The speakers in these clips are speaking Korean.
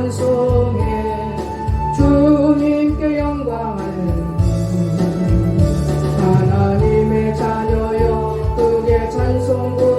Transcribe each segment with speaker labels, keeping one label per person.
Speaker 1: 찬송해 주님께 영광을 하나님의 자녀여 그게 찬송고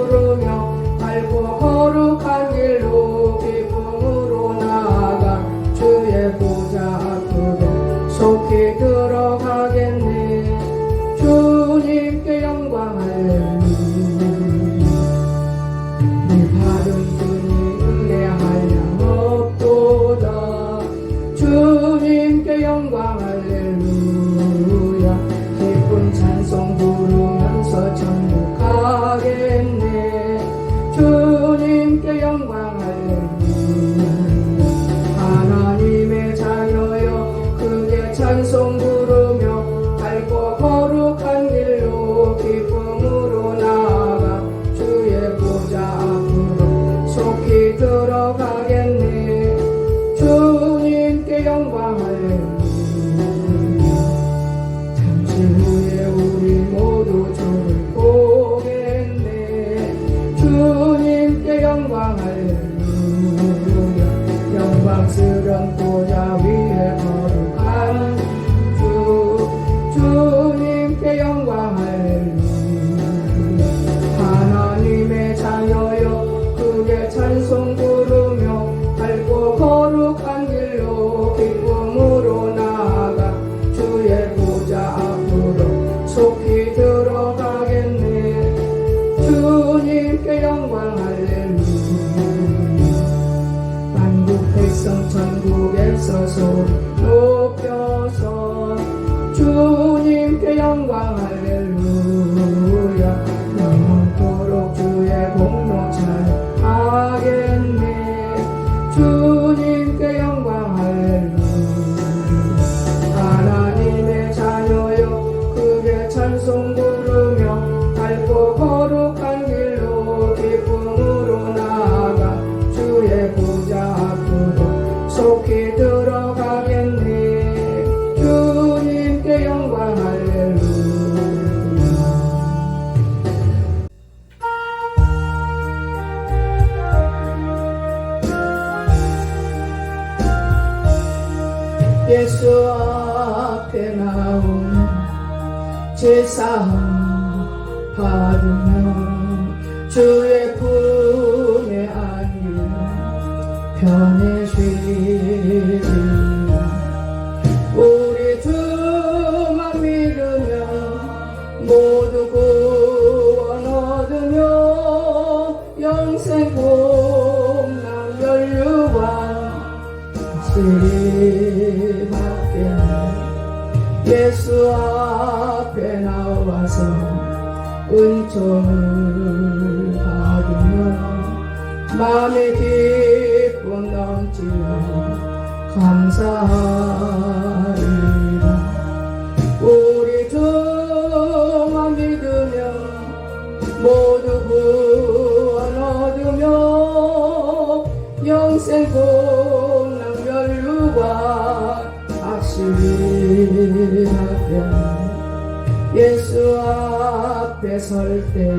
Speaker 1: 앞에 예수 앞에 설 때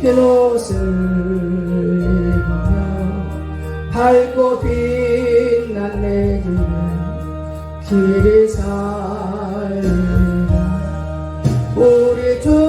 Speaker 1: 흰옷을 입으며 밝고 빛난 내 길에 길이 살리라. 우리 주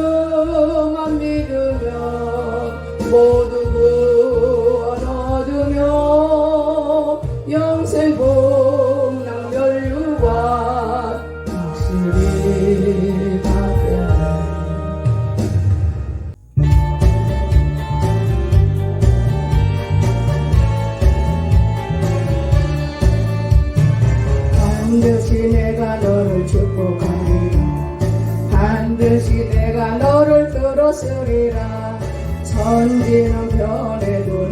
Speaker 1: 주리라. 천지로 변해도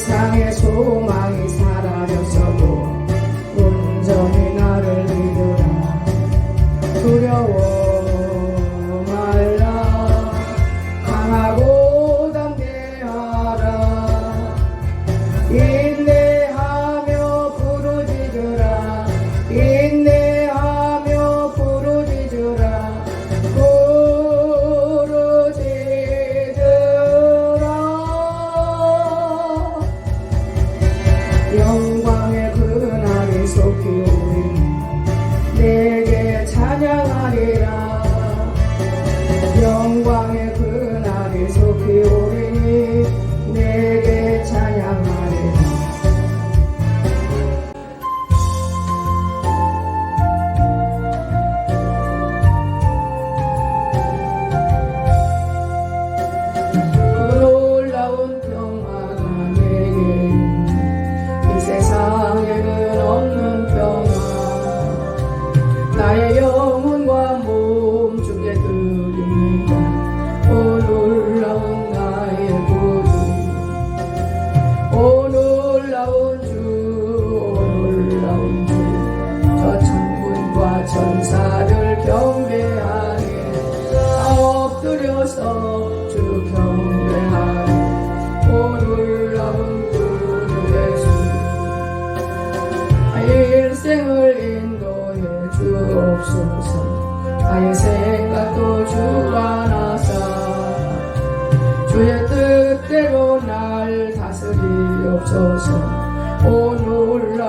Speaker 1: 세상의 소망이 사라졌어도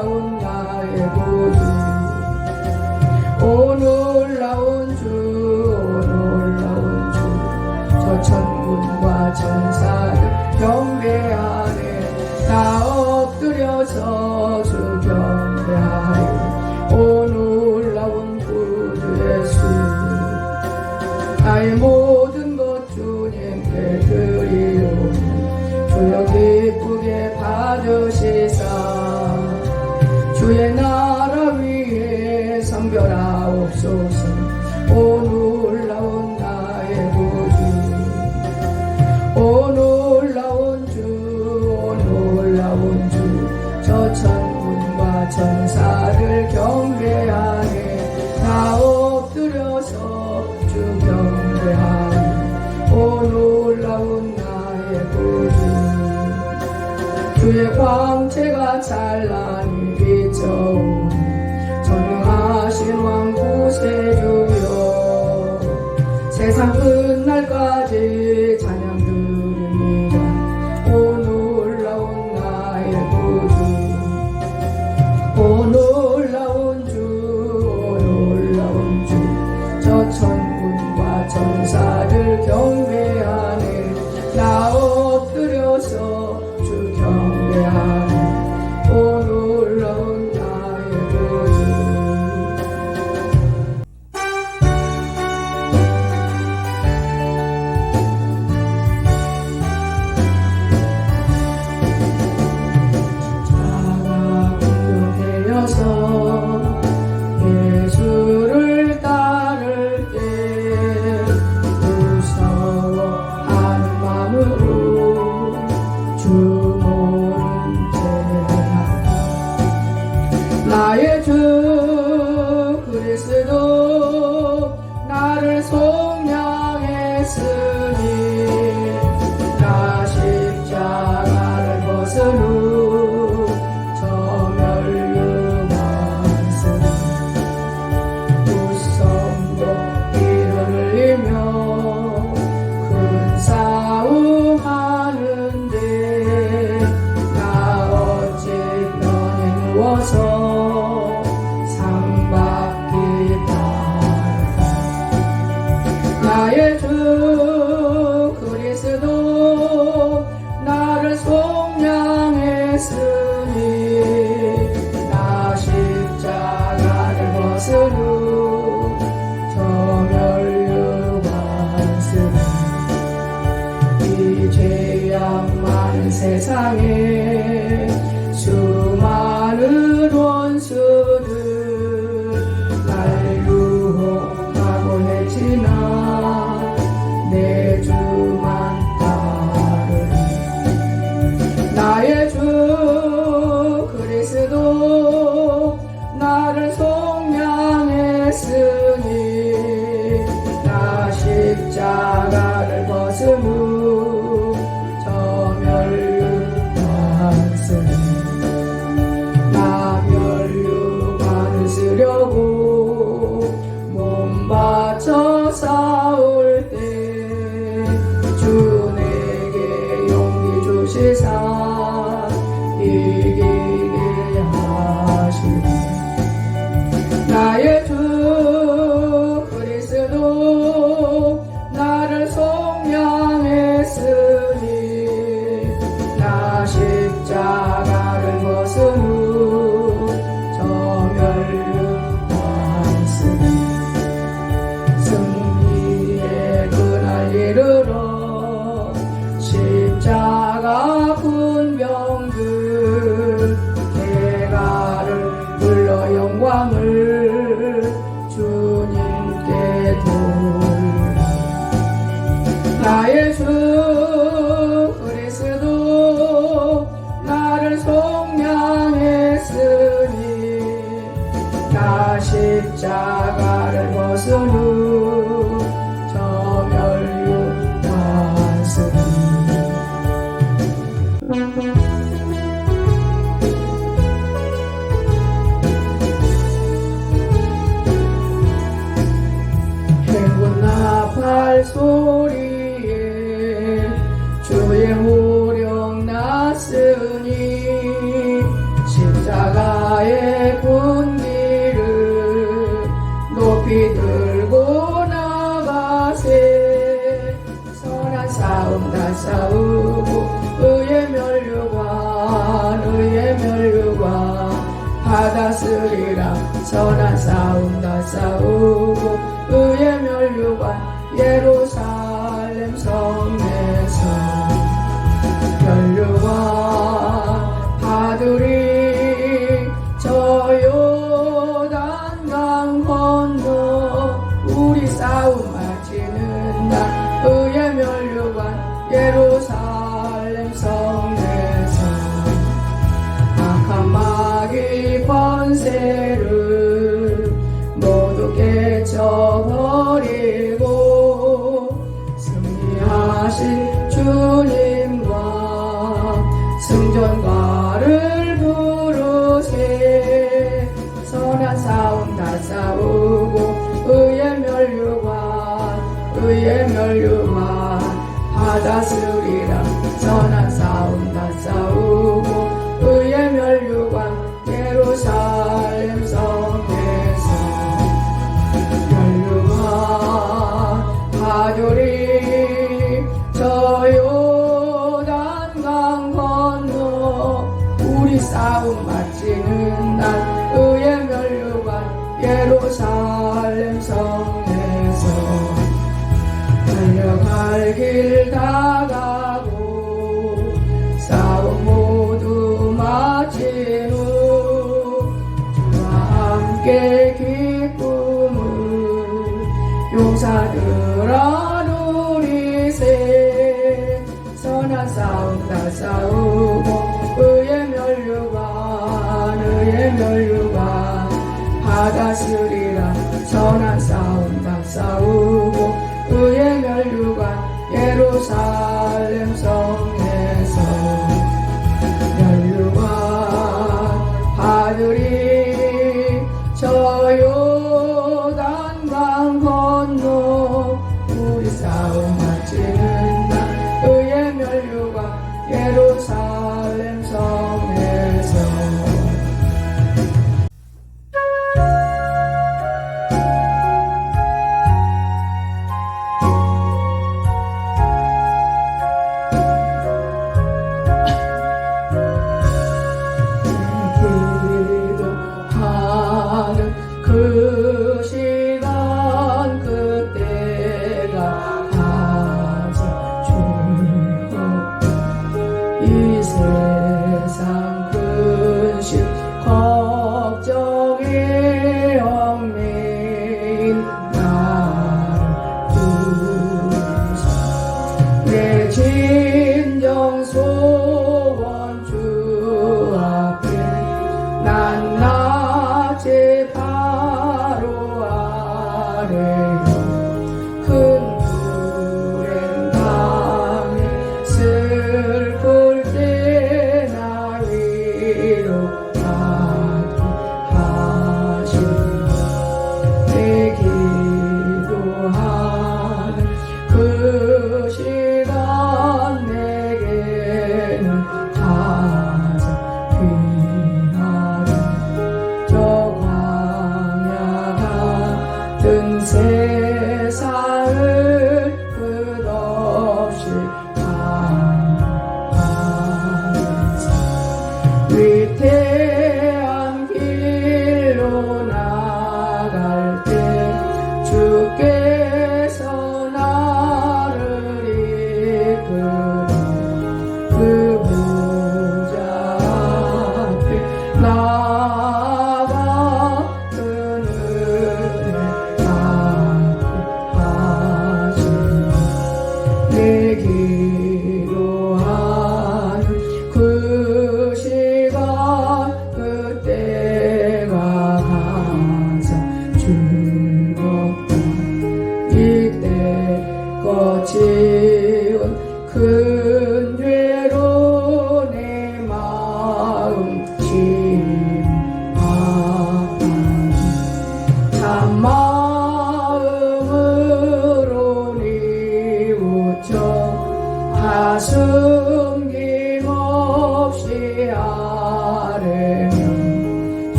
Speaker 1: 놀라운 나의 보주. 오 놀라운 주 오, 놀라운 주 저 천군과 천사를 경배 안에 다 엎드려서 주 경배하리. 오 놀라운 주 예수. 나의 모 주의 광채가 찬란히 비쳐오니 전능하신 왕 구세주여 세상 끝날까 Christmas. Tchau. 예루살렘 성 예루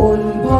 Speaker 1: อุ่นพอ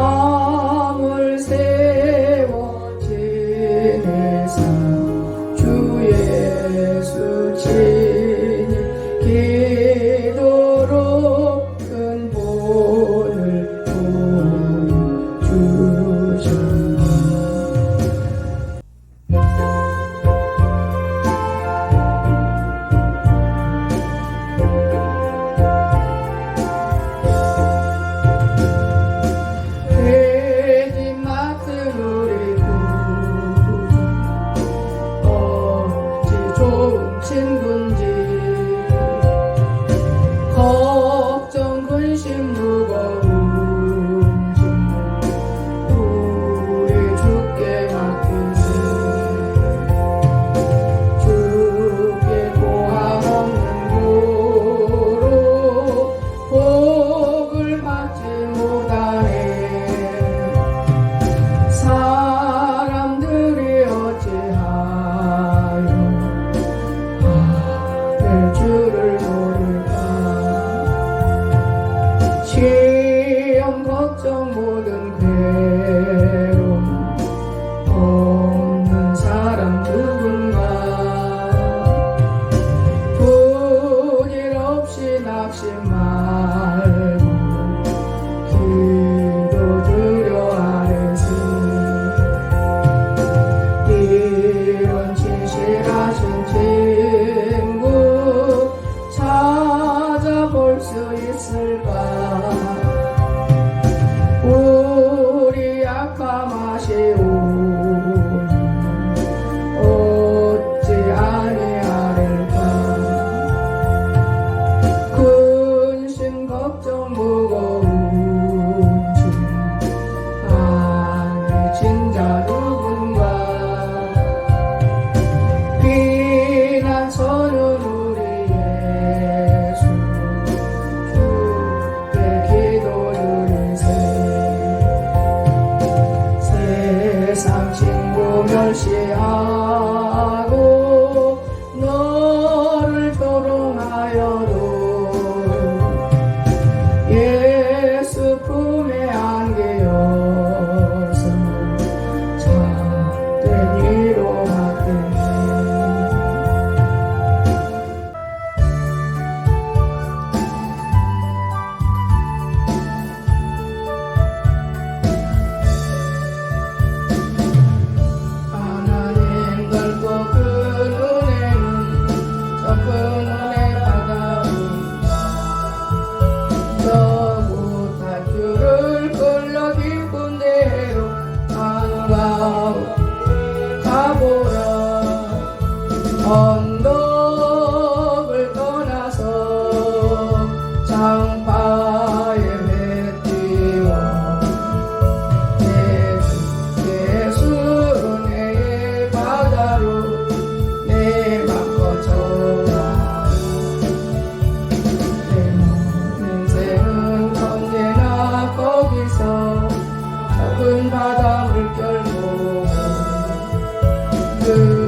Speaker 1: 그림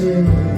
Speaker 1: to